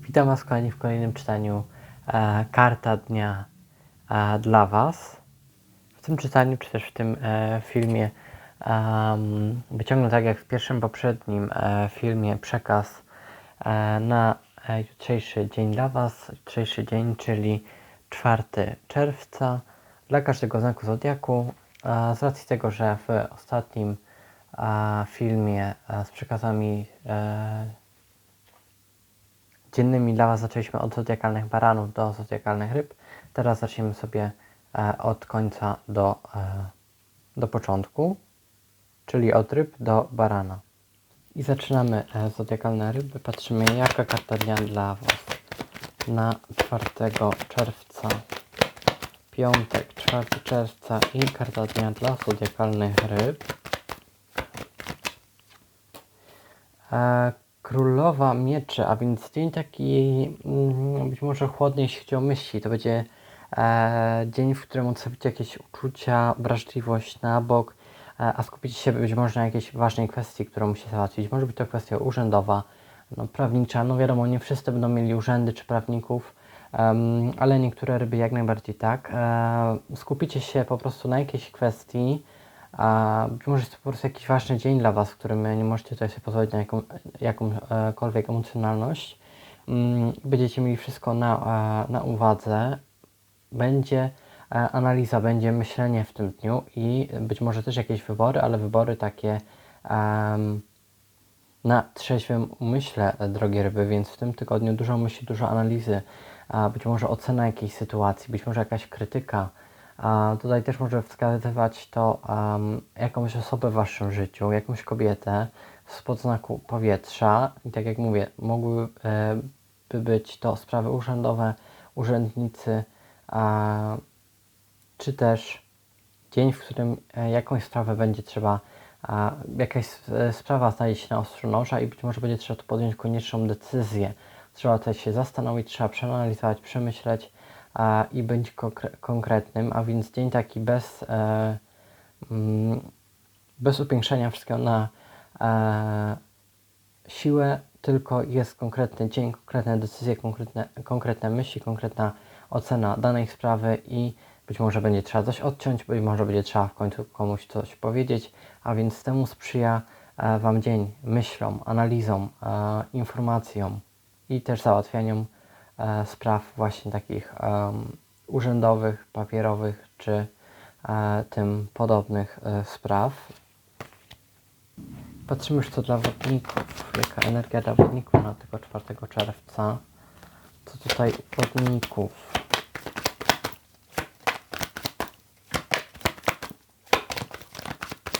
Witam Was kochani w kolejnym czytaniu e, Karta Dnia e, dla Was. W tym czytaniu, czy też w tym e, filmie em, wyciągnę tak jak w pierwszym poprzednim e, filmie przekaz e, na e, jutrzejszy dzień dla Was. Jutrzejszy dzień, czyli 4 czerwca dla każdego znaku Zodiaku. E, z racji tego, że w ostatnim e, filmie e, z przekazami e, dziennymi dla Was zaczęliśmy od zodiakalnych baranów do zodiakalnych ryb. Teraz zaczniemy sobie e, od końca do, e, do początku, czyli od ryb do barana. I zaczynamy e, zodiakalne ryby. Patrzymy, jaka karta dnia dla Was na 4 czerwca. Piątek, 4 czerwca i karta dnia dla zodiakalnych ryb. E, Królowa Mieczy, a więc dzień taki mm, być może chłodny, jeśli chodzi o myśli. To będzie e, dzień, w którym odstawicie jakieś uczucia, wrażliwość na bok, e, a skupicie się być może na jakiejś ważnej kwestii, którą musicie załatwić. Może być to kwestia urzędowa, no, prawnicza. No wiadomo, nie wszyscy będą mieli urzędy czy prawników, em, ale niektóre ryby jak najbardziej tak. E, skupicie się po prostu na jakiejś kwestii, a być może jest to po prostu jakiś ważny dzień dla Was, w którym nie możecie tutaj sobie pozwolić na jaką, jakąkolwiek emocjonalność. Mm, Będziecie mieli wszystko na, e, na uwadze. Będzie e, analiza, będzie myślenie w tym dniu i być może też jakieś wybory, ale wybory takie em, na trzeźwym umyśle, e, drogie ryby, więc w tym tygodniu dużo myśli, dużo analizy, być może ocena jakiejś sytuacji, być może jakaś krytyka. A tutaj też może wskazywać to um, jakąś osobę w Waszym życiu, jakąś kobietę z podznaku powietrza. I tak jak mówię, mogłyby by być to sprawy urzędowe, urzędnicy, a, czy też dzień, w którym e, jakąś sprawę będzie trzeba, a, jakaś e, sprawa znajdzie się na ostrzu noża i być może będzie trzeba tu podjąć konieczną decyzję. Trzeba tutaj się zastanowić, trzeba przeanalizować, przemyśleć a, i być konkre- konkretnym, a więc dzień taki bez, e, mm, bez upiększenia wszystkiego na e, siłę, tylko jest konkretny dzień, konkretne decyzje, konkretne, konkretne myśli, konkretna ocena danej sprawy i być może będzie trzeba coś odciąć, być może będzie trzeba w końcu komuś coś powiedzieć, a więc temu sprzyja e, Wam dzień myślom, analizom, e, informacjom i też załatwianiom spraw właśnie takich urzędowych, papierowych czy e, tym podobnych e, spraw. Patrzymy już co dla wodników, jaka energia dla wodników na tego 4 czerwca. Co tutaj wodników?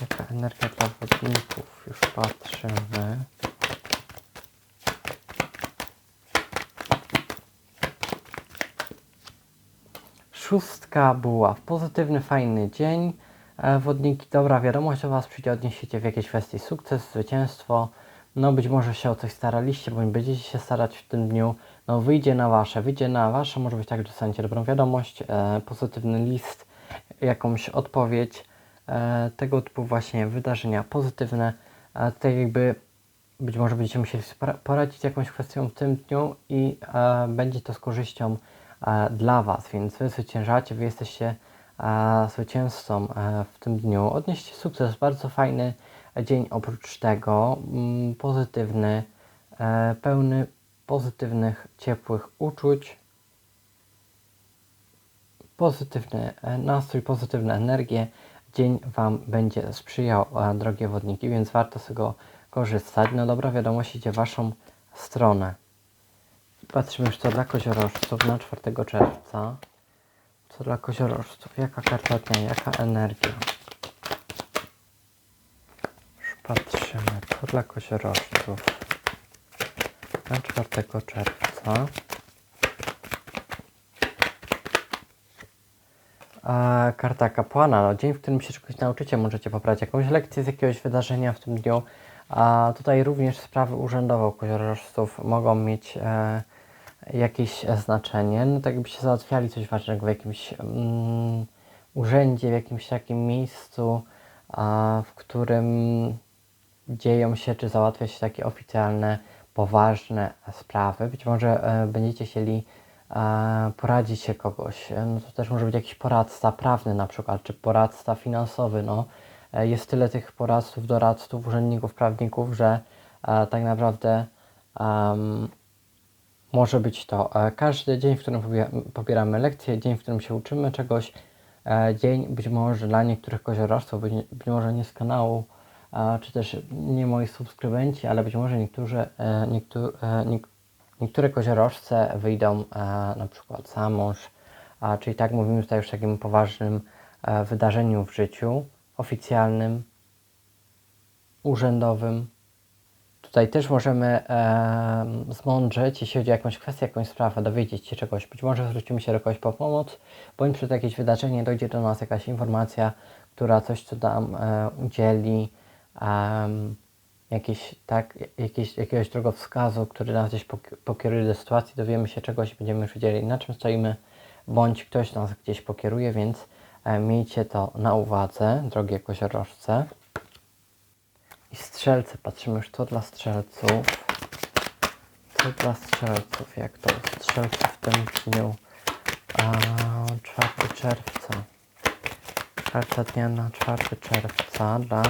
Jaka energia dla wodników? Już patrzymy. Szóstka była w pozytywny, fajny dzień. E, Wodniki, dobra wiadomość o Was, przyjdzie odniesiecie w jakiejś kwestii sukces, zwycięstwo. No być może się o coś staraliście, bądź będziecie się starać w tym dniu. No wyjdzie na Wasze, wyjdzie na Wasze, może być tak, że dostaniecie dobrą wiadomość, e, pozytywny list, jakąś odpowiedź. E, tego typu właśnie wydarzenia pozytywne. E, tutaj jakby być może będziecie musieli poradzić jakąś kwestią w tym dniu i e, będzie to z korzyścią dla Was, więc Wy zwyciężacie, Wy jesteście e, zwycięzcą e, w tym dniu. Odnieście sukces, bardzo fajny dzień oprócz tego, mm, pozytywny, e, pełny pozytywnych, ciepłych uczuć, pozytywny e, nastrój, pozytywne energie. Dzień Wam będzie sprzyjał, e, drogie wodniki, więc warto z tego korzystać. No dobra wiadomość idzie Waszą stronę. Patrzymy już co dla koziorożców na 4 czerwca. Co dla koziorożców? Jaka karta dnia? Jaka energia? Już patrzymy. Co dla koziorożców? Na 4 czerwca. A, karta kapłana, no, dzień, w którym się czegoś nauczycie, możecie pobrać jakąś lekcję z jakiegoś wydarzenia w tym dniu. A tutaj również sprawy urzędowe u koziorożców mogą mieć e, jakieś znaczenie. No tak jakbyście załatwiali coś ważnego w jakimś mm, urzędzie, w jakimś takim miejscu, a, w którym dzieją się, czy załatwia się takie oficjalne poważne sprawy. Być może e, będziecie chcieli e, poradzić się kogoś. No to też może być jakiś poradca prawny na przykład, czy poradca finansowy. No, E, jest tyle tych poradców, doradców, urzędników, prawników, że e, tak naprawdę em, może być to e, każdy dzień, w którym pobie- pobieramy lekcje, dzień, w którym się uczymy czegoś, e, dzień być może dla niektórych koziorożców, być, może nie z kanału, e, czy też nie moi subskrybenci, ale być może niektórzy, e, niektó, e, niek- niektóre koziorożce wyjdą na przykład za mąż, czyli tak mówimy tutaj już o takim poważnym wydarzeniu w życiu, oficjalnym, urzędowym. Tutaj też możemy e, zmądrzeć, jeśli chodzi o jakąś kwestię, jakąś sprawę, dowiedzieć się czegoś. Być może zwrócimy się do kogoś po pomoc, bądź przed jakieś wydarzenie dojdzie do nas jakaś informacja, która coś co nam e, udzieli, em, jakieś, tak, jakieś, jakiegoś drogowskazu, który nas gdzieś pok- pokieruje do sytuacji, dowiemy się czegoś będziemy już wiedzieli, na czym stoimy, bądź ktoś nas gdzieś pokieruje, więc e, miejcie to na uwadze, drogie koziorożce. I strzelce, patrzymy już co dla strzelców. Co dla strzelców, jak to strzelcy w tym dniu. A, 4 czerwca. Karta dnia na 4 czerwca dla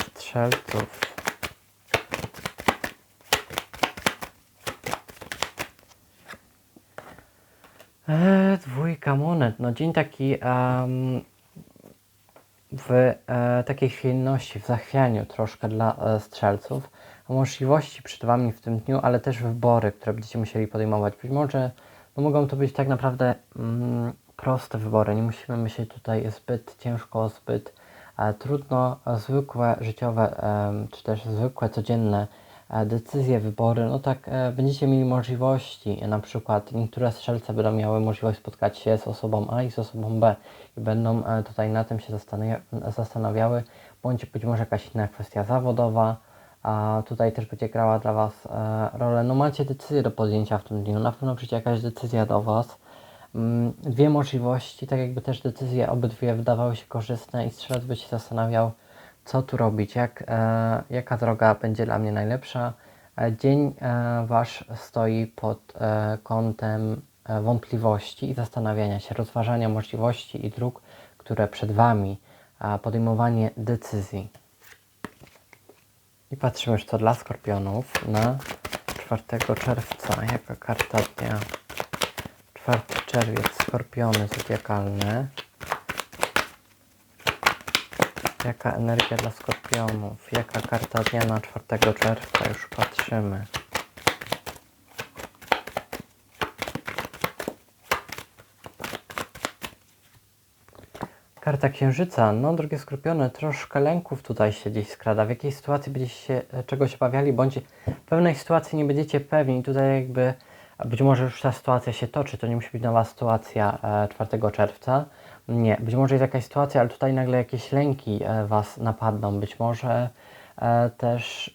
strzelców. Eee, dwójka monet. No dzień taki em, w e, takiej chwiejności, w zachwianiu troszkę dla e, strzelców. Możliwości przed Wami w tym dniu, ale też wybory, które będziecie musieli podejmować. Być może no, mogą to być tak naprawdę mm, proste wybory. Nie musimy myśleć tutaj zbyt ciężko, zbyt e, trudno. E, Zwykłe życiowe, em, czy też zwykłe codzienne e, decyzje, wybory, no tak e, będziecie mieli możliwości. Na przykład niektóre strzelce będą miały możliwość spotkać się z osobą A i z osobą B i będą e, tutaj na tym się zastanawia- zastanawiały, bądź być może jakaś inna kwestia zawodowa, a tutaj też będzie grała dla Was e, rolę. No macie decyzję do podjęcia w tym dniu, na pewno przyjdzie jakaś decyzja do Was. Mm, Dwie możliwości, tak jakby też decyzje obydwie wydawały się korzystne i strzelec by się zastanawiał, co tu robić, jak, e, jaka droga będzie dla mnie najlepsza. E, Dzień e, Wasz stoi pod e, kątem e, wątpliwości i zastanawiania się, rozważania możliwości i dróg, które przed Wami, a podejmowanie decyzji. I patrzymy już co dla skorpionów na 4 czerwca. Jaka karta dnia? 4 czerwiec, skorpiony zodiakalne. Jaka energia dla skorpionów? Jaka karta dnia na 4 czerwca? Już patrzymy. Karta księżyca. No, drogie skorpiony, troszkę lęków tutaj się gdzieś skrada. W jakiej sytuacji będziecie się e, czegoś obawiali, bądź w pewnej sytuacji nie będziecie pewni. Tutaj jakby, być może już ta sytuacja się toczy, to nie musi być nowa sytuacja e, 4 czerwca. Nie, być może jest jakaś sytuacja, ale tutaj nagle jakieś lęki e, Was napadną. Być może e, też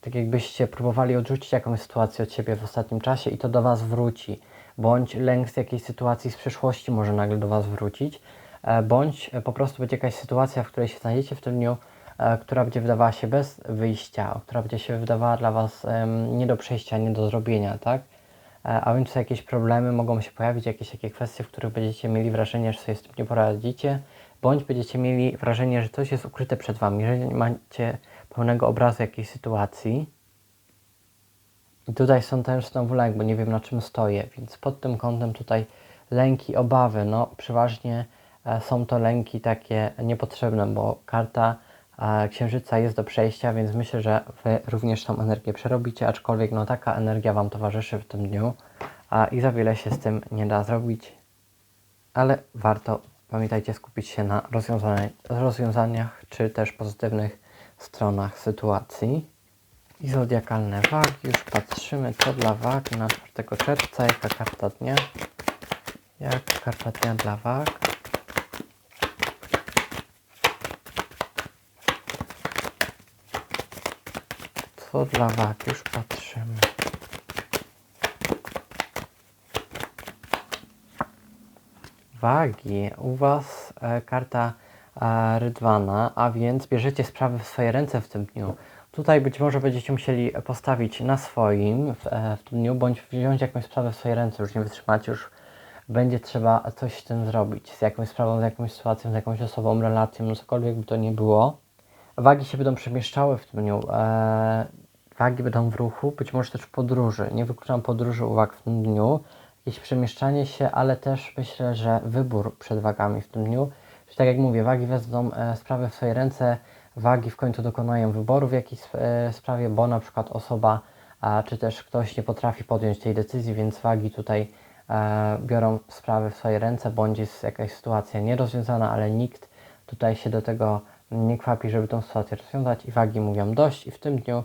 tak jakbyście próbowali odrzucić jakąś sytuację od siebie w ostatnim czasie i to do Was wróci. Bądź lęk z jakiejś sytuacji z przeszłości może nagle do Was wrócić e, bądź po prostu będzie jakaś sytuacja, w której się znajdziecie w tym dniu, która będzie wydawała się bez wyjścia, która będzie się wydawała dla Was nie do przejścia, nie do zrobienia, tak? E, A więc jakieś problemy mogą się pojawić, jakieś takie kwestie, w których będziecie mieli wrażenie, że sobie z tym nie poradzicie, bądź będziecie mieli wrażenie, że coś jest ukryte przed Wami, że nie macie pełnego obrazu jakiejś sytuacji. I tutaj są też znowu lęk, bo nie wiem na czym stoję, więc pod tym kątem tutaj lęki, obawy, no przeważnie e, są to lęki takie niepotrzebne, bo karta księżyca jest do przejścia, więc myślę, że Wy również tą energię przerobicie, aczkolwiek no taka energia Wam towarzyszy w tym dniu a, i za wiele się z tym nie da zrobić, ale warto, pamiętajcie, skupić się na rozwiązania, rozwiązaniach czy też pozytywnych stronach sytuacji. I zodiakalne wagi, już patrzymy co dla wag na 4 czerwca, jaka karta dnia, jaka karta dnia dla wag. Co dla wag, już patrzymy. Wagi, u Was e, karta e, Rydwana, a więc bierzecie sprawy w swoje ręce w tym dniu. Tutaj być może będziecie musieli postawić na swoim w, e, w tym dniu, bądź wziąć jakąś sprawę w swoje ręce, już nie wytrzymacie, już będzie trzeba coś z tym zrobić, z jakąś sprawą, z jakąś sytuacją, z jakąś osobą, relacją, no cokolwiek by to nie było. Wagi się będą przemieszczały w tym dniu, e, wagi będą w ruchu, być może też w podróży. Nie wykluczam podróży uwag w tym dniu, jakieś przemieszczanie się, ale też myślę, że wybór przed wagami w tym dniu. Czyli tak jak mówię, wagi wezmą e, sprawy w swoje ręce, wagi w końcu dokonają wyboru w jakiejś e, sprawie, bo na przykład osoba, a, czy też ktoś nie potrafi podjąć tej decyzji, więc wagi tutaj e, biorą sprawy w swoje ręce, bądź jest jakaś sytuacja nierozwiązana, ale nikt tutaj się do tego nie kwapi, żeby tą sytuację rozwiązać i wagi mówią dość i w tym dniu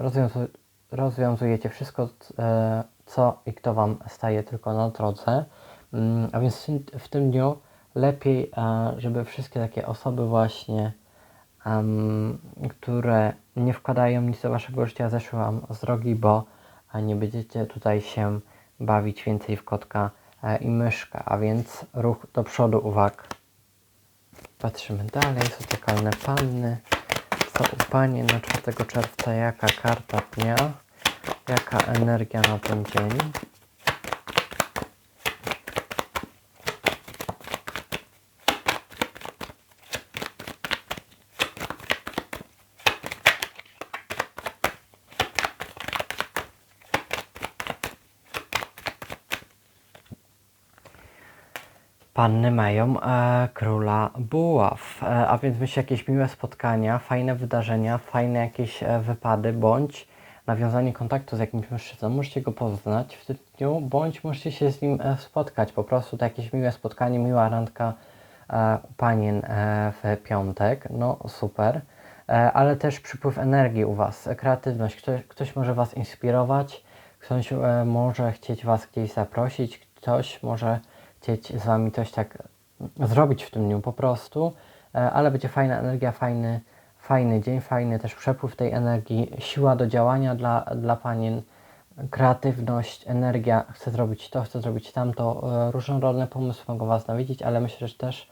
rozwiązu rozwiązujecie wszystko, e, co i kto Wam staje tylko na drodze. Mm, a więc w tym, dniu lepiej, e, żeby wszystkie takie osoby właśnie, które nie wkładają nic do Waszego życia, zeszły Wam z drogi, bo e, nie będziecie tutaj się bawić więcej w kotka i myszkę, a więc ruch do przodu, uwaga. Patrzymy dalej, zodiakalne panny. Co u Pani na 4 czerwca, jaka karta dnia, jaka energia na ten dzień. Panny mają e, króla buław, e, a więc myślę jakieś miłe spotkania, fajne wydarzenia, fajne jakieś e, wypady, bądź nawiązanie kontaktu z jakimś mężczyzną. Możecie go poznać w tym dniu, bądź możecie się z nim e, spotkać. Po prostu to jakieś miłe spotkanie, miła randka e, panien e, w piątek. No super. E, ale też przypływ energii u Was, e, kreatywność. Ktoś, ktoś może Was inspirować, ktoś e, może chcieć Was gdzieś zaprosić, ktoś może chcieć z Wami coś tak zrobić w tym dniu po prostu, e, ale będzie fajna energia, fajny, fajny dzień, fajny też przepływ tej energii, siła do działania dla, dla Panien, kreatywność, energia, chcę zrobić to, chcę zrobić tamto, e, różnorodne pomysły mogą Was nawiedzić, ale myślę, że też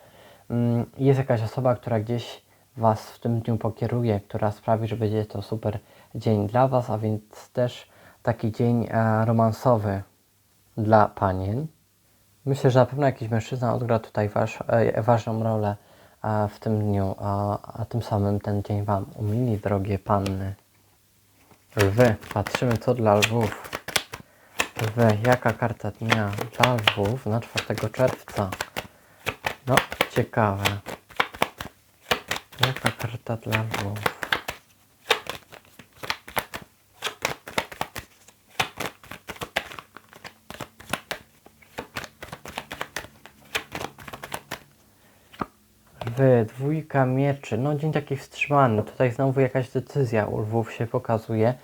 mm, jest jakaś osoba, która gdzieś Was w tym dniu pokieruje, która sprawi, że będzie to super dzień dla Was, a więc też taki dzień e, romansowy dla Panien. Myślę, że na pewno jakiś mężczyzna odgra tutaj e, ważną rolę e, w tym dniu, a, a tym samym ten dzień Wam umili, drogie panny. Lwy, patrzymy co dla lwów. Lwy, jaka karta dnia dla lwów na 4 czerwca? No, ciekawe. Jaka karta dla lwów? Lwy, dwójka mieczy. No, dzień taki wstrzymany. Tutaj znowu jakaś decyzja u lwów się pokazuje.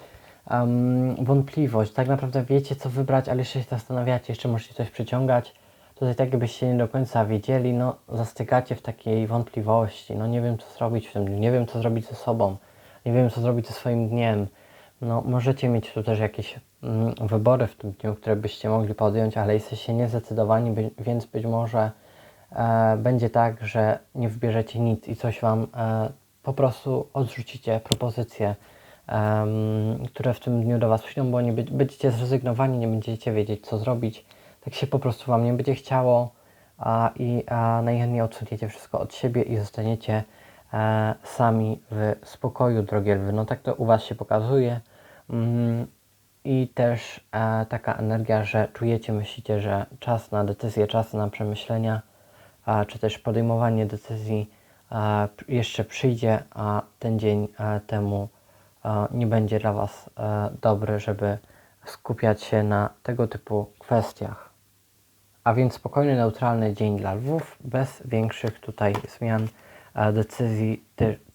Em, wątpliwość. Tak naprawdę wiecie, co wybrać, ale jeszcze się zastanawiacie, jeszcze możecie coś przyciągać. Tutaj tak jakbyście nie do końca wiedzieli, no zastygacie w takiej wątpliwości. No nie wiem, co zrobić w tym dniu, nie wiem, co zrobić ze sobą, nie wiem, co zrobić ze swoim dniem. No możecie mieć tu też jakieś mm, wybory w tym dniu, które byście mogli podjąć, ale jesteście niezdecydowani, by, więc być może e, będzie tak, że nie wybierzecie nic i coś Wam e, po prostu odrzucicie propozycje, em, które w tym dniu do Was przyjdą, bo nie be- będziecie zrezygnowani, nie będziecie wiedzieć, co zrobić. Tak się po prostu Wam nie będzie chciało a, i a, najchętniej odsuniecie wszystko od siebie i zostaniecie e, sami w spokoju, drogie lwy. No tak to u Was się pokazuje. Mm, i też e, taka energia, że czujecie, myślicie, że czas na decyzję, czas na przemyślenia, czy też podejmowanie decyzji jeszcze przyjdzie, a ten dzień temu nie będzie dla Was e, dobry, żeby skupiać się na tego typu kwestiach. A więc spokojny, neutralny dzień dla lwów, bez większych tutaj zmian, decyzji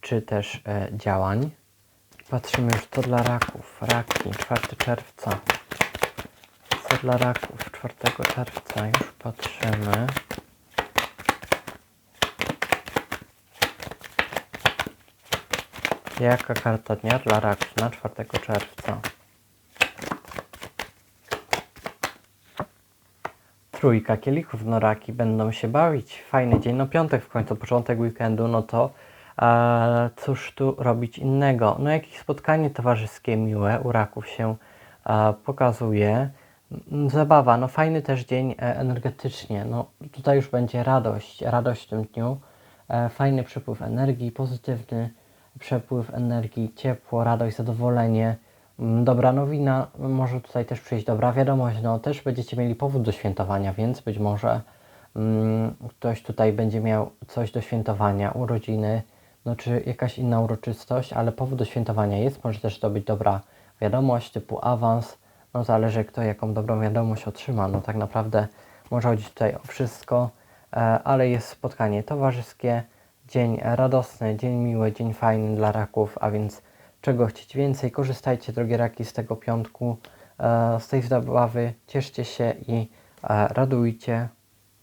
czy też e, działań. Patrzymy już co dla raków. Raki, 4 czerwca. Co dla raków 4 czerwca? Już patrzymy. Jaka karta dnia dla raków na 4 czerwca? Trójka kielichów, no raki będą się bawić. Fajny dzień, no piątek w końcu, początek weekendu, no to E, cóż tu robić innego? No jakieś spotkanie towarzyskie miłe u raków się e, pokazuje. Zabawa, no fajny też dzień e, energetycznie. No tutaj już będzie radość, radość w tym dniu. E, fajny przepływ energii, pozytywny przepływ energii, ciepło, radość, zadowolenie. Mm, Dobra nowina, może tutaj też przyjść dobra wiadomość, no też będziecie mieli powód do świętowania, więc być może mm, ktoś tutaj będzie miał coś do świętowania, urodziny, no czy jakaś inna uroczystość, ale powód do świętowania jest, może też to być dobra wiadomość typu awans, no zależy kto jaką dobrą wiadomość otrzyma, no tak naprawdę może chodzić tutaj o wszystko, e, ale jest spotkanie towarzyskie, dzień radosny, dzień miły, dzień fajny dla raków, a więc czego chcieć więcej, korzystajcie drogie raki z tego piątku, e, z tej zabawy, cieszcie się i e, radujcie,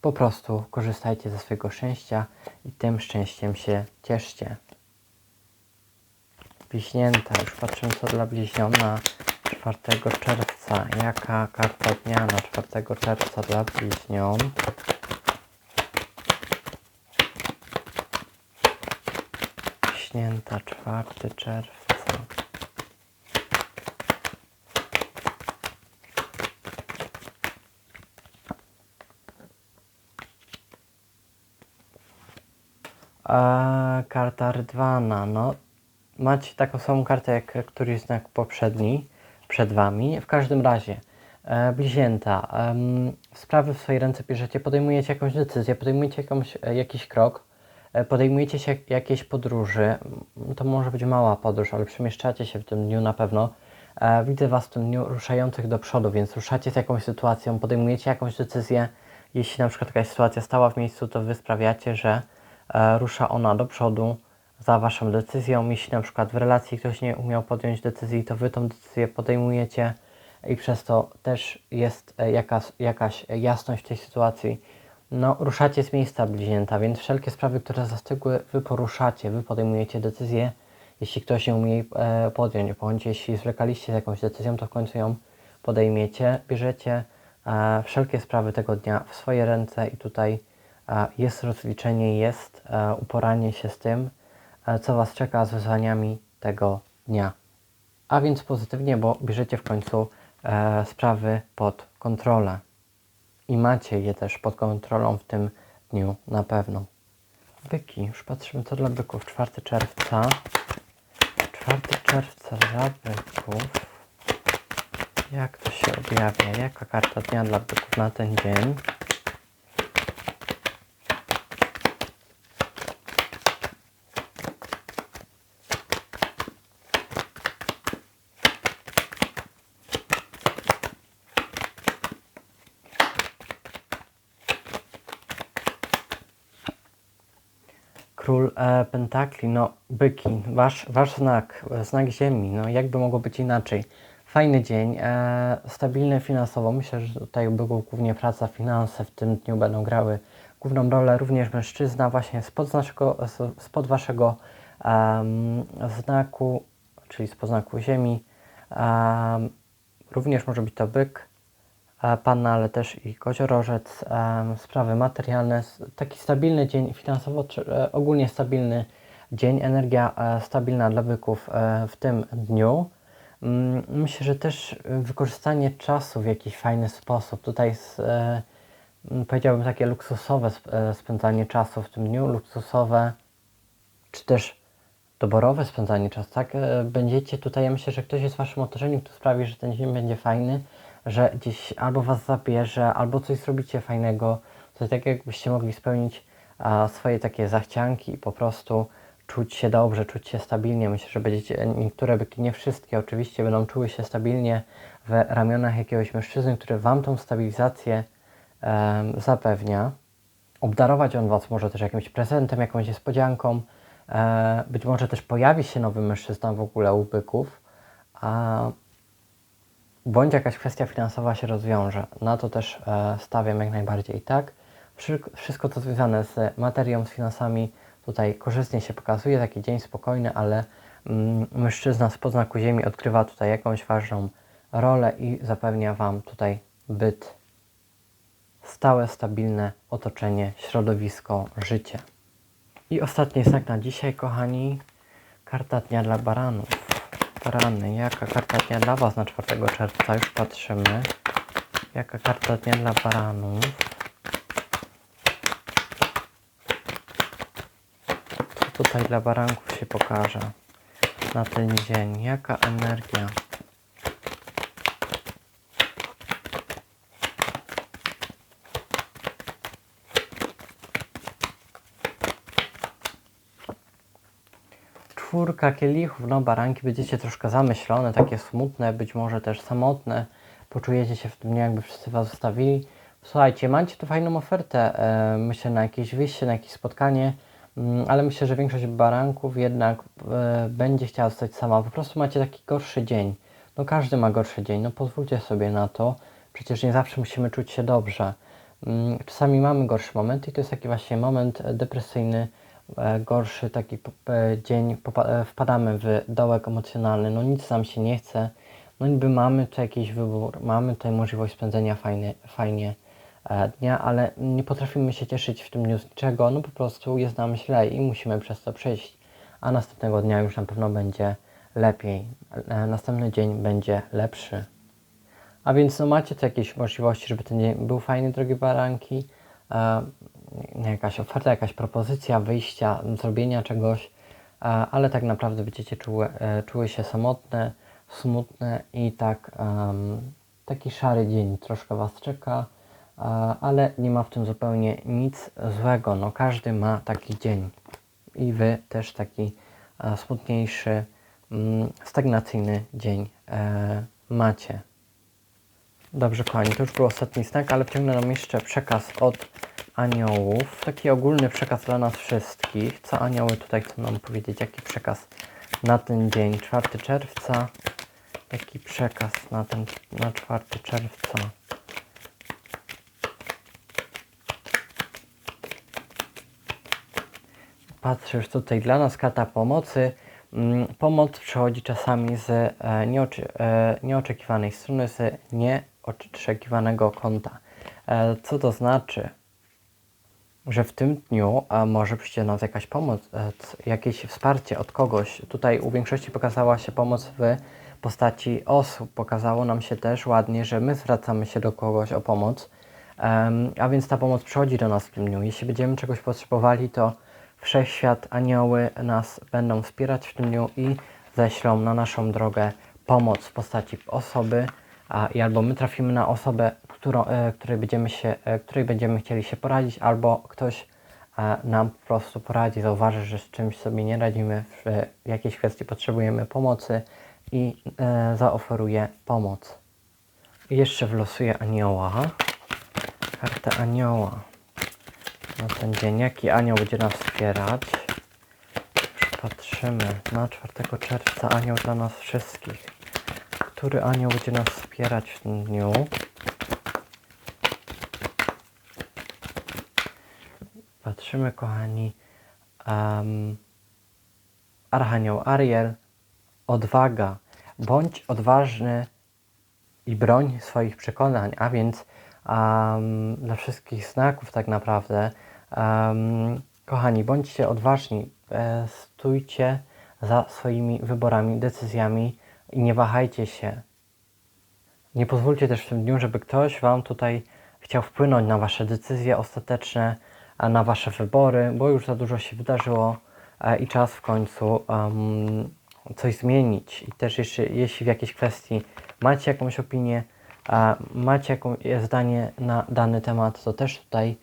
po prostu korzystajcie ze swojego szczęścia i tym szczęściem się cieszcie. Bliźnięta, już patrzymy co dla bliźniona 4 czerwca. Jaka karta dnia na 4 czerwca dla bliźnion? Bliźnięta 4 czerwca. A karta Rydwana, no macie taką samą kartę jak któryś znak poprzedni przed Wami. W każdym razie, e, bliźnięta, sprawy w swojej ręce bierzecie, podejmujecie jakąś decyzję, podejmujecie jakąś, e, jakiś krok, podejmujecie się jakiejś podróży, to może być mała podróż, ale przemieszczacie się w tym dniu na pewno. E, widzę Was w tym dniu ruszających do przodu, więc ruszacie z jakąś sytuacją, podejmujecie jakąś decyzję. Jeśli na przykład jakaś sytuacja stała w miejscu, to Wy sprawiacie, że e, rusza ona do przodu za Waszą decyzją. Jeśli na przykład w relacji ktoś nie umiał podjąć decyzji, to Wy tą decyzję podejmujecie i przez to też jest e, jakaś, jakaś jasność w tej sytuacji. No, ruszacie z miejsca bliźnięta, więc wszelkie sprawy, które zastygły, Wy poruszacie, Wy podejmujecie decyzję. Jeśli ktoś nie umie e, podjąć, bądź jeśli zwlekaliście z jakąś decyzją, to w końcu ją podejmiecie, bierzecie e, wszelkie sprawy tego dnia w swoje ręce i tutaj e, jest rozliczenie, jest uporanie się z tym, co Was czeka z wyzwaniami tego dnia. A więc pozytywnie, bo bierzecie w końcu sprawy pod kontrolę. I macie je też pod kontrolą w tym dniu na pewno. Byki, już patrzymy co dla byków. 4 czerwca. 4 czerwca dla byków. Jak to się objawia? Jaka karta dnia dla byków na ten dzień? E, Pentakli, no byki, wasz, wasz znak, e, znak ziemi, no jakby mogło być inaczej. Fajny dzień, e, stabilny finansowo. Myślę, że tutaj była głównie praca, finanse w tym dniu będą grały główną rolę. Również mężczyzna właśnie spod, naszego, spod waszego znaku, czyli spod znaku ziemi. Em, również może być to byk, panna, ale też i koziorożec, sprawy materialne, taki stabilny dzień finansowo, czy, e, ogólnie stabilny dzień, energia e, stabilna dla byków e, w tym dniu. Mm, Myślę, że też wykorzystanie czasu w jakiś fajny sposób. Tutaj powiedziałbym takie luksusowe sp- spędzanie czasu w tym dniu, luksusowe, czy też doborowe spędzanie czasu, tak? Będziecie tutaj, ja myślę, że ktoś jest w waszym otoczeniu, kto sprawi, że ten dzień będzie fajny, że gdzieś albo was zabierze, albo coś zrobicie fajnego, coś tak jakbyście mogli spełnić a, swoje takie zachcianki i po prostu czuć się dobrze, czuć się stabilnie. Myślę, że będziecie, niektóre byki, nie wszystkie oczywiście, będą czuły się stabilnie w ramionach jakiegoś mężczyzny, który wam tą stabilizację em, zapewnia obdarować on Was może też jakimś prezentem, jakąś niespodzianką. E, być może też pojawi się nowy mężczyzna w ogóle u byków, a bądź jakaś kwestia finansowa się rozwiąże. Na to też e, stawiam jak najbardziej tak. Wszy- Wszystko to związane z materią, z finansami tutaj korzystnie się pokazuje, taki dzień spokojny, ale mm, mężczyzna z podznaku ziemi odgrywa tutaj jakąś ważną rolę i zapewnia Wam tutaj byt stałe, stabilne otoczenie, środowisko, życie. I ostatni znak na dzisiaj, kochani. Karta dnia dla baranów. Barany, jaka karta dnia dla Was na 4 czerwca? Już patrzymy. Jaka karta dnia dla baranów? Co tutaj dla baranków się pokaże na ten dzień? Jaka energia? Czwórka kielichów, no baranki będziecie troszkę zamyślone, takie smutne, być może też samotne. Poczujecie się w tym dniu, jakby wszyscy Was zostawili. Słuchajcie, macie tu fajną ofertę, e, myślę na jakieś wyjście, na jakieś spotkanie, mm, ale myślę, że większość baranków jednak e, będzie chciała zostać sama. Po prostu macie taki gorszy dzień. No każdy ma gorszy dzień, no pozwólcie sobie na to. Przecież nie zawsze musimy czuć się dobrze. Mm, Czasami mamy gorszy moment i to jest taki właśnie moment depresyjny, gorszy taki e, dzień, e, wpadamy w dołek emocjonalny, no nic nam się nie chce, no niby mamy tu jakiś wybór, mamy tutaj możliwość spędzenia fajnie, fajnie e, dnia, ale nie potrafimy się cieszyć w tym dniu z niczego, no po prostu jest nam źle i musimy przez to przejść, a następnego dnia już na pewno będzie lepiej, e, następny dzień będzie lepszy. A więc no macie tu jakieś możliwości, żeby ten dzień był fajny, drogie baranki. Jakaś oferta, jakaś propozycja wyjścia, zrobienia czegoś, ale tak naprawdę będziecie czuły, e, czuły się samotne, smutne i tak taki szary dzień troszkę Was czeka, ale nie ma w tym zupełnie nic złego. No każdy ma taki dzień i Wy też taki e, smutniejszy, mm, stagnacyjny dzień e, macie. Dobrze, kochani, to już był ostatni znak, ale wciągnę nam jeszcze przekaz od aniołów. Taki ogólny przekaz dla nas wszystkich. Co anioły tutaj chcą nam powiedzieć? Jaki przekaz na ten dzień? 4 czerwca. Jaki przekaz na ten na 4 czerwca? Patrzę już tutaj dla nas karta pomocy. Mm, Pomoc przychodzi czasami z e, e, nieoczekiwanej strony, z nieoczekiwanego kąta. E, co to znaczy? Że w tym dniu a może przyjść do nas jakaś pomoc, e, jakieś wsparcie od kogoś. Tutaj u większości pokazała się pomoc w postaci osób. Pokazało nam się też ładnie, że my zwracamy się do kogoś o pomoc. A więc ta pomoc przychodzi do nas w tym dniu. Jeśli będziemy czegoś potrzebowali, to wszechświat, anioły nas będą wspierać w tym dniu i ześlą na naszą drogę pomoc w postaci osoby, a, i albo my trafimy na osobę, którą, e, której, będziemy się, e, której będziemy chcieli się poradzić, albo ktoś e, nam po prostu poradzi, zauważy, że z czymś sobie nie radzimy, w jakiejś kwestii potrzebujemy pomocy i zaoferuje pomoc. Jeszcze wylosuję anioła. Kartę anioła na ten dzień. Jaki anioł będzie nas wspierać? Patrzymy. Na 4 czerwca anioł dla nas wszystkich. Który anioł będzie nas wspierać w tym dniu? Patrzymy, kochani. Um, Archanioł Ariel. Odwaga. Bądź odważny i broń swoich przekonań, a więc um, dla wszystkich znaków tak naprawdę. Um, kochani, bądźcie odważni, e, stójcie za swoimi wyborami, decyzjami i nie wahajcie się. Nie pozwólcie też w tym dniu, żeby ktoś Wam tutaj chciał wpłynąć na Wasze decyzje ostateczne, na Wasze wybory, bo już za dużo się wydarzyło e, i czas w końcu em, coś zmienić. I też jeszcze, jeśli w jakiejś kwestii macie jakąś opinię, a macie jakieś zdanie na dany temat, to też tutaj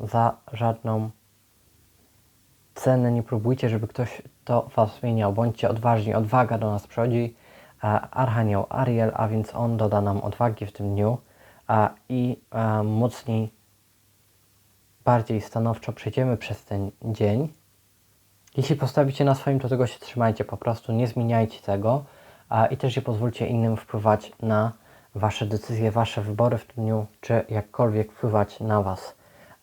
za żadną cenę nie próbujcie, żeby ktoś to Was zmieniał. Bądźcie odważni, odwaga do nas przychodzi. Archanioł Ariel, a więc on doda nam odwagi w tym dniu i mocniej, bardziej stanowczo przejdziemy przez ten dzień. Jeśli postawicie na swoim, to tego się trzymajcie, po prostu nie zmieniajcie tego a, i też nie pozwólcie innym wpływać na Wasze decyzje, Wasze wybory w tym dniu, czy jakkolwiek wpływać na Was.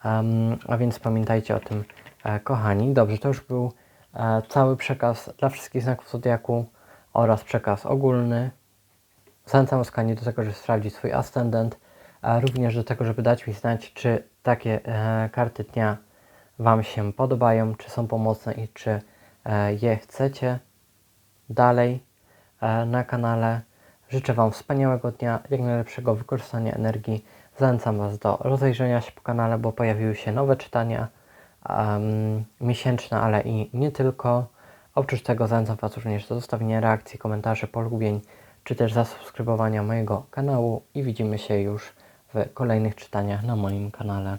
Em, a więc pamiętajcie o tym, e, kochani. Dobrze, to już był e, cały przekaz dla wszystkich znaków Zodiaku oraz przekaz ogólny. Zachęcam kochani, do tego, żeby sprawdzić swój ascendent, a również do tego, żeby dać mi znać, czy takie e, karty dnia Wam się podobają, czy są pomocne i czy e, je chcecie dalej e, na kanale. Życzę Wam wspaniałego dnia, jak najlepszego wykorzystania energii. Zachęcam Was do rozejrzenia się po kanale, bo pojawiły się nowe czytania em, miesięczne, ale i nie tylko. Oprócz tego zachęcam Was również do zostawienia reakcji, komentarzy, polubień, czy też zasubskrybowania mojego kanału i widzimy się już w kolejnych czytaniach na moim kanale.